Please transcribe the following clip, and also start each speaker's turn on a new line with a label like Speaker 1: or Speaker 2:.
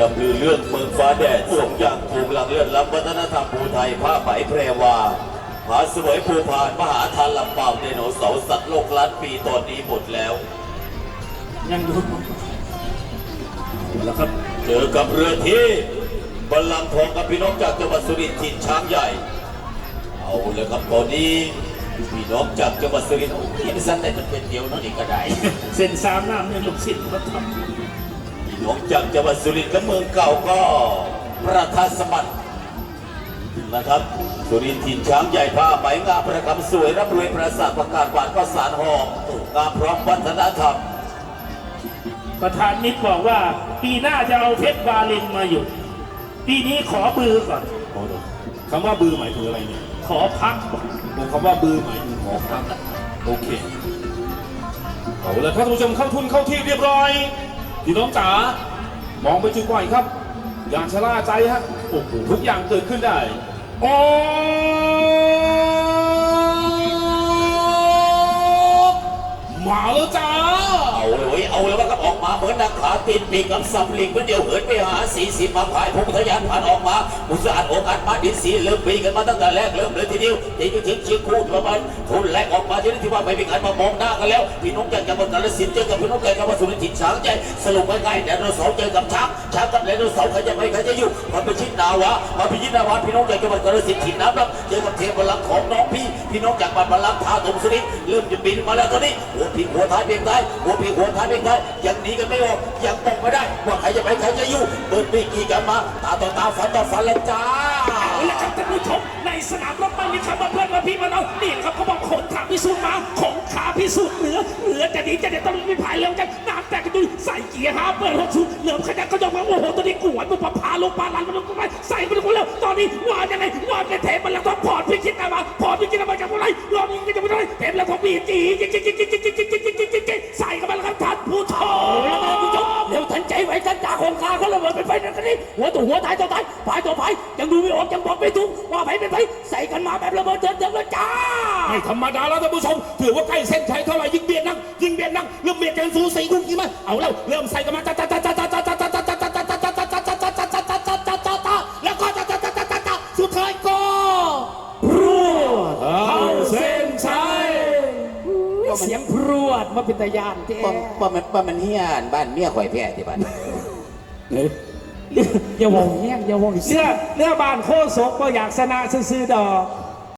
Speaker 1: ดำลือเรื่องเมืองฟ้าแดดส่งอย่างถูกหลักเลื่อนล้ำวัฒนธรรมภูไทยผ้าไหมแพรวาผาสวยภูพานมหาทานลำเปล่าไดโนเสาร์สัตว์โลกล้านปีตอนนี้หมดแล้ว
Speaker 2: ยังอยู่แล้วครับ
Speaker 1: เจอกับเรือที่บัลลังก์ทองกับพี่น้องจากจังหวัดสุรินทร์ถิ่นช้างใหญ่ เอาเลยครับตอนนี้พี่น้องจากจังหวัดสุรินทร์โอ้ยไม่สั้นแต่มันเป็นเดียวเนาะนี่ก็ได้
Speaker 2: เส้นสามน้ำเนี่ยลูกศิษย์มาท
Speaker 1: พี่น้องจากจังหวัดสุรินทร์และเมืองเก่าก็ประทานสมัตินะครับ สุรินทร์ถิ่นช้างใหญ่ผ้าไหมงามประคำสวยรับรวยประสาทประกาศหวานก็สารหอมงามพร้อมวัฒนธรรมำ
Speaker 2: ประธานนิดบอกว่า ปีหน้าจะเอาเพชรบาลินมาอยู่ ปีนี้ขอบือก่อน
Speaker 3: โอ้โหคำว่าบือหมายถึงอะไรเนี่ย
Speaker 2: ขอพักก่อน
Speaker 3: ผมคำว่าบือหมายถึงหอพัก โอเค เอาละครับท่านผู้ชมเข้าทุนเข้าที่เรียบร้อย พี่น้องจ๋ามองไปจุดก่อนครับ อย่างชะล่าใจฮะโอ้โหทุกอย่างเกิดขึ้นได้ โอ้ มาแล้วจ้า
Speaker 1: เอาเลยเอาเลยว่ากับออกมาเหมือนนักขาติดปีกกับสับลิงเมื่อเดียวเหินไปหาสีสิบมาขายพงทะยานผ่านออกมามุสะอาดโอกาสมาดินสีเริ่มปีกันมาตั้งแต่แรกเริ่มเลยทีเดียวตีกันถึงชิงคู่ประมาณทุนแรกออกมาชนิดที่ว่าไม่มีใครมามองหน้ากันแล้วพี่น้องจากจังหวัดกาฬสินเจอกับพี่น้องจากจังหวัดสุรินทร์ช้างใจสรุปง่ายๆไดโนเสาร์เจอกับช้างช้างกับไดโนเสาร์ใครจะไปใครจะอยู่มันเป็นชิดนาวะมาพิชิตนาวะพี่น้องจากจังหวัดกาฬสินถิ่นน้ำรับเจอกับเทพพลังของน้องพี่พี่น้องจากบ้านพลังท่าตรงสุรินทรเริ่มจะบินมาแล้วตอนนี้หัวพีหัวท้ายเพียงท้ายหัวพีหัวท้ายเพียงท้ายยังหนีกันไม่ออกยังบอกไม่ได้ว่าใครจะไปใครจะอยู่เปิดปีกีกันมาตาต่อตาฟันต่อฟันแล้วจ้า
Speaker 2: เอาละครับท่านผู้ชมในสนามรบไม่มีคำว่าเพื่อนมาพี่มาน้องนี่แหละครับเขาบอกขนขาพิสูจน์มาของขาพิสูจน์เหนือเหนือจะดีจะเด็ดต้องมีผายเร็วจังน้ำแตกกันดุยใส่เกียร์ห้าเปิดรถชุดเหลือมขยันก็ยกมาโอ้โหตัวนี้กวนมันพาลงปลาลันมันลงไปใส่มันลงแล้วตอนนี้ว่ายังไงว่าในเทปมันแล้วต้องพอดพิชิตมาพอดพิชิตมาจากอะไรรอบนี้ก็จะไม่ได้ เทปแล้วพอบีจีจีจีจีจีจีจีจีจีจีจีจีใส่กันมาแล้วครับท่านผู้ชมท่านผู้ชมเร็วทันใจไว้กันจากของขาเขาระเบิดเป็นไฟนั่นกันนี่หัวตัวหัวตายตัวตายผายตัวผายยังดูไม่ออกยังบอกไม่ถูกว่าไผเป็นไผใส่กันมาแบบระเบิดเถิดเถิดแล้วจ้า
Speaker 3: ไม่ธรรมดาแล้วท่านผู้ชมถือว่าใกล้เส้นชัยเท่าไหร่ยิ่งเบียดนักยิ่งเบียดนักเริ่มเบียดกันสูสีคุณกี่มาเอาแล้วเริ่มใส่กันมาจ้าจ้าจ้าจ้าจ้าจ้าจ้าจ้าจ้า
Speaker 4: เสียงพรวดมาเป็นตายานเจ๊
Speaker 5: ป้อมป้อมมันป้อมมันเฮียนบ้านเมียข่อยแพ้ที่บ้าน
Speaker 4: อย่าวงแย่งอย่าวง
Speaker 2: เสื้อเนื้อบานโคศกก็อยากชนะซื่อๆดอก